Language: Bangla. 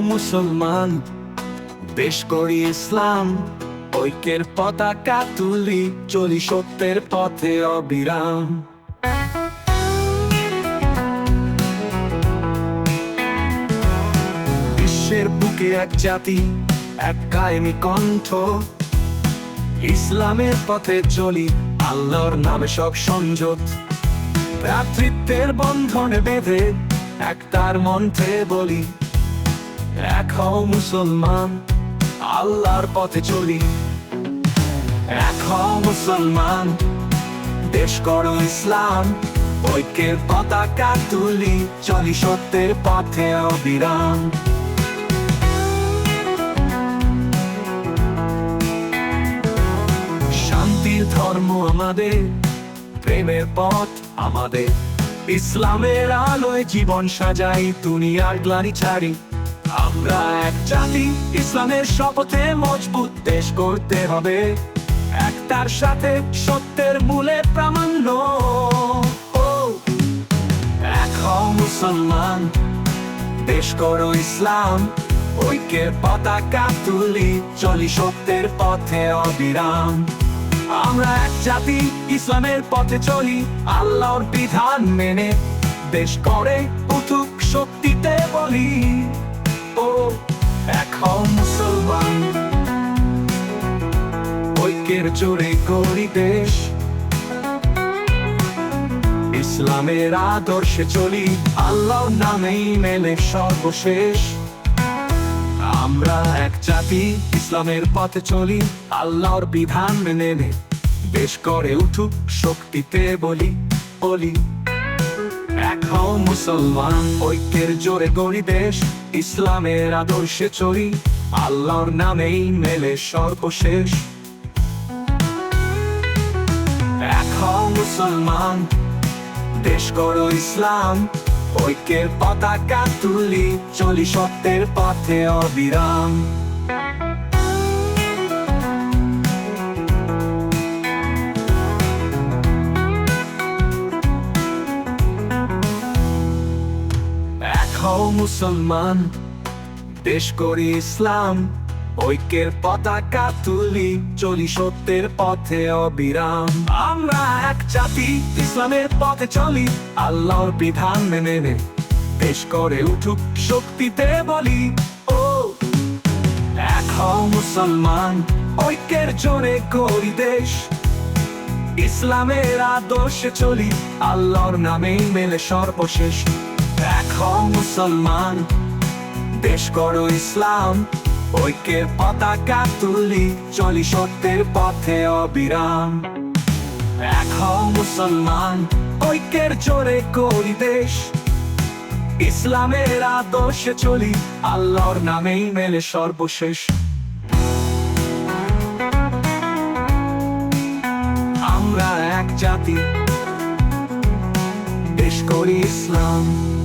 মুসলমান, দেশ করি ইসলাম, ঐক্যের পতাকা তুলি, চলি সত্যের পথে অবিরাম। বিশ্বের বুকে এক জাতি, এক কায়েমি কণ্ঠ। ইসলামের পথে চলি, আল্লাহর নামে সব সংযত। ভ্রাতৃত্বের বন্ধনে বেঁধে এক তার মন্ত্রে বলি এক হও মুসলমান, আল্লাহর পথে চলি। এক হও মুসলমান, দেশ করো ইসলাম, ঐক্যের পতাকা তুলি, চলি সত্যের পথে অবিরাম। শান্তির ধর্ম আমাদের, প্রেমের পথ আমাদের। ইসলামের আলোয় জীবন সাজাই, দুনিয়ার গ্লানি ছাড়ি। আমরা এক জাতি ইসলামের শপথে মজবুত দেশ করতে হবে। একটার সাথে সত্যের মূলে প্রামাণ্য। এক মুসলমান, দেশ করো ইসলাম। ঐক্যের পতাকা তুলি, চলি সত্যের পথে অবিরাম। আমরা এক জাতি, ইসলামের পথে চলি, আল্লাহর বিধান মেনে। দেশ করে উঠুক শক্তিতে বলি। ঐক্যের জোরে করি দেশ ইসলামের আদর্শে চলি, আল্লাহর নামেই মেলে সর্বশেষ। আমরা এক জাতি, ইসলামের পথে চলি, আল্লাহর বিধান মেনে নে। দেশ করে উঠুক, শক্তিতে বলি বলি। হও মুসলমান, ঐক্যের জোরে গড়ি দেশ। ইসলামের আদর্শে চলি, আল্লাহর নামেই মেলে সর্বশেষ। হও মুসলমান, দেশ করো ইসলাম, ঐক্যের পতাকা তুলি, চলি সত্যের পথে অবিরাম। এক মুসলমান, দেশ করি ইসলাম ঐক্যের পতাকা তুলি, চলি সত্যের পথে অবিরাম। আমরা এক জাতি, ইসলামের পথে চলি, আল্লাহর বিধান মেনে নে, দেশ করে উঠুক শক্তিতে বলি। ও, এক মুসলমান, ঐক্যের জোরে করি দেশ। ইসলামের আদর্শে চলি, আল্লাহর নামেই মেলে সর্বশেষ। এক মুসলমান, দেশ করো ইসলাম। ঐক্যের পতাকা তুলি, চলি সত্যের পথে অবিরাম। এক মুসলমান, ঐক্যের জোরে করি দেশ। ইসলামের আদর্শে চলি, আল্লাহর নামেই মেলে সর্বশেষ। আমরা এক জাতি, দেশ করি ইসলাম।